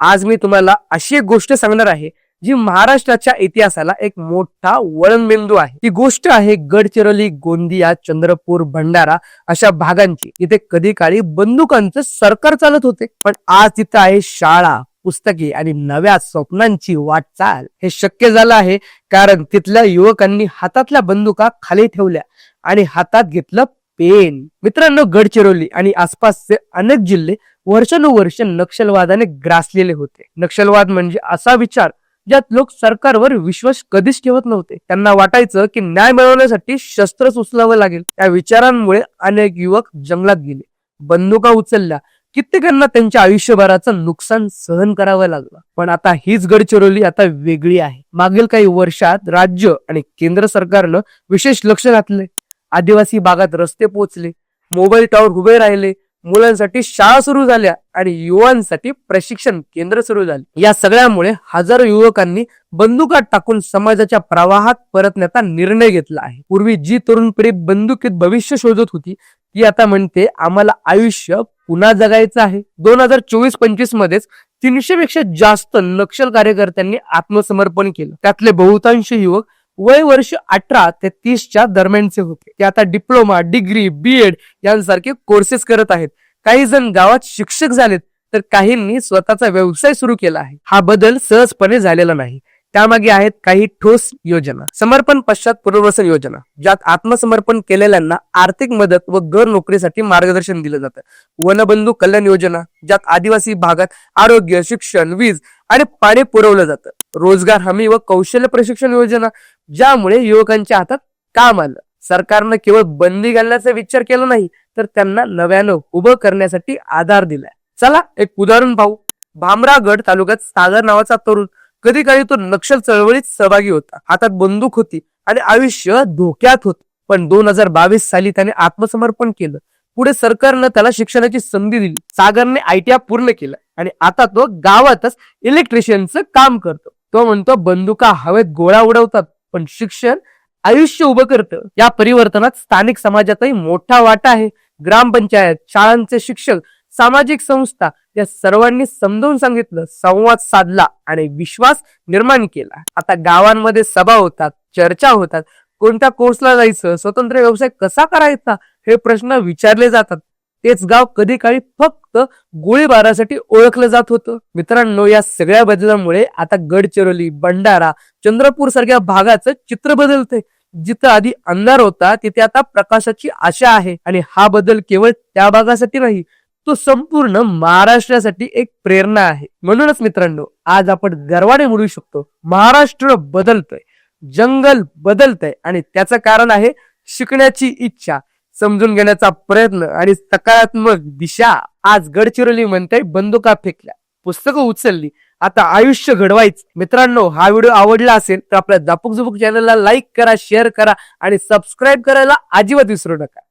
आज मी तुम्हाला अशी एक गोष्ट सांगणार आहे जी महाराष्ट्राच्या इतिहासाला एक मोठा वळणबिंदू आहे. ती गोष्ट आहे गडचिरोली गोंदिया चंद्रपूर भंडारा अशा भागांची. इथे कधी काळी बंदुकांचं सरकार चालत होते. पण आज तिथं आहे शाळा पुस्तके आणि नव्या स्वप्नांची वाटचाल. हे शक्य झालं आहे कारण तिथल्या युवकांनी हातातल्या बंदुका खाली ठेवल्या आणि हातात घेतलं पेन. मित्रांनो गडचिरोली आणि आसपासचे अनेक जिल्हे वर्षानुवर्ष नक्षलवादाने ग्रासलेले होते. नक्षलवाद म्हणजे असा विचार ज्यात लोक सरकारवर विश्वास कधीच ठेवत नव्हते. त्यांना वाटायचं की न्याय मिळवण्यासाठी शस्त्र उचलावं लागेल. त्या विचारांमुळे अनेक युवक जंगलात गेले. बंदुका उचलल्या. कित्येकांना त्यांच्या आयुष्यभराचं नुकसान सहन करावं लागलं. पण आता हीच गडचिरोली आता वेगळी आहे. मागील काही वर्षात राज्य आणि केंद्र सरकारनं विशेष लक्ष घातले आदिवासी भागात रस्ते पोहोचले मोबाईल टॉवर उभे राहिले. मुलांसाठी शाळा सुरू झाल्या आणि युवांसाठी प्रशिक्षण केंद्र सुरू झाले. या सगळ्यामुळे हजारो युवकांनी बंदुका टाकून समाजाच्या प्रवाहात परतण्याचा निर्णय घेतला आहे. पूर्वी जी तरुण पिढी बंदुकीत भविष्य शोधत होती ती आता म्हणते आम्हाला आयुष्य पुन्हा जगायचं आहे. दोन हजार चोवीस पंचवीस मध्येच तीनशे पेक्षा जास्त नक्षल कार्यकर्त्यांनी आत्मसमर्पण केलं. त्यातले बहुतांश युवक वय वर्ष अठरा ते तीसच्या दरम्यानचे होते. ते आता डिप्लोमा डिग्री बी एड यांसारखे कोर्सेस करत आहेत. काही जण गावात शिक्षक झालेत तर काहींनी स्वतःचा व्यवसाय सुरू केला आहे. हा बदल सहजपणे झालेला नाही. त्यामागे आहेत काही ठोस योजना. समर्पण पश्चात पुनर्वसन योजना ज्यात आत्मसमर्पण केलेल्यांना आर्थिक मदत व घर नोकरीसाठी मार्गदर्शन दिलं जातं. वनबंधू कल्याण योजना ज्यात आदिवासी भागात आरोग्य शिक्षण वीज आणि पाणी पुरवलं जातं. रोजगार हमी व कौशल्य प्रशिक्षण योजना ज्यामुळे युवकांच्या हातात काम आलं. सरकारनं केवळ बंदी घालण्याचा विचार केला नाही तर त्यांना नव्यानं उभं करण्यासाठी आधार दिलाय. चला एक उदाहरण पाहू. भामरागड तालुक्यात सागर नावाचा तरुण कधी काळी तो नक्षल चळवळीत सहभागी होता. हातात बंदूक होती आणि आयुष्य धोक्यात होत. पण दोन हजार बावीस साली त्याने आत्मसमर्पण केलं. पुढे सरकारनं त्याला शिक्षणाची संधी दिली. सागरने आयटीआय पूर्ण केलं आणि आता तो गावातच इलेक्ट्रिशियनचं काम करतो. तो म्हणतो बंदुका हवेत गोळा उडवतात. पण शिक्षण आयुष्य उभं करतं. या परिवर्तनात स्थानिक समाजाचाही मोठा वाटा आहे. ग्रामपंचायत शाळांचे शिक्षक सामाजिक संस्था या सर्वांनी समजावून सांगितलं संवाद साधला आणि विश्वास निर्माण केला. आता गावांमध्ये सभा होतात चर्चा होतात. कोणत्या कोर्सला जायचं स्वतंत्र व्यवसाय कसा करायचा हे प्रश्न विचारले जातात. तेच गाव कधी काळी फक्त गोळीबारासाठी ओळखलं जात होतं. मित्रांनो या सगळ्या बदलामुळे आता गडचिरोली भंडारा चंद्रपूर सारख्या भागाचं चित्र बदलतंय. जिथं आधी अंधार होता तिथे आता प्रकाशाची आशा आहे. आणि हा बदल केवळ त्या भागासाठी नाही तो संपूर्ण महाराष्ट्रासाठी एक प्रेरणा आहे. म्हणूनच मित्रांनो आज आपण गर्वाने म्हणू शकतो. महाराष्ट्र बदलतोय जंगल बदलतंय. आणि त्याचं कारण आहे शिकण्याची इच्छा. समजून घेण्याचा प्रयत्न आणि सकारात्मक दिशा आज गडचिरोली म्हणते बंदुका फेकल्या. पुस्तकं उचलली. आता आयुष्य घडवायचं. मित्रांनो हा व्हिडिओ आवडला असेल तर आपल्या दापूक झुपूक चॅनलला लाईक करा शेअर करा आणि सबस्क्राईब करायला अजिबात विसरू नका.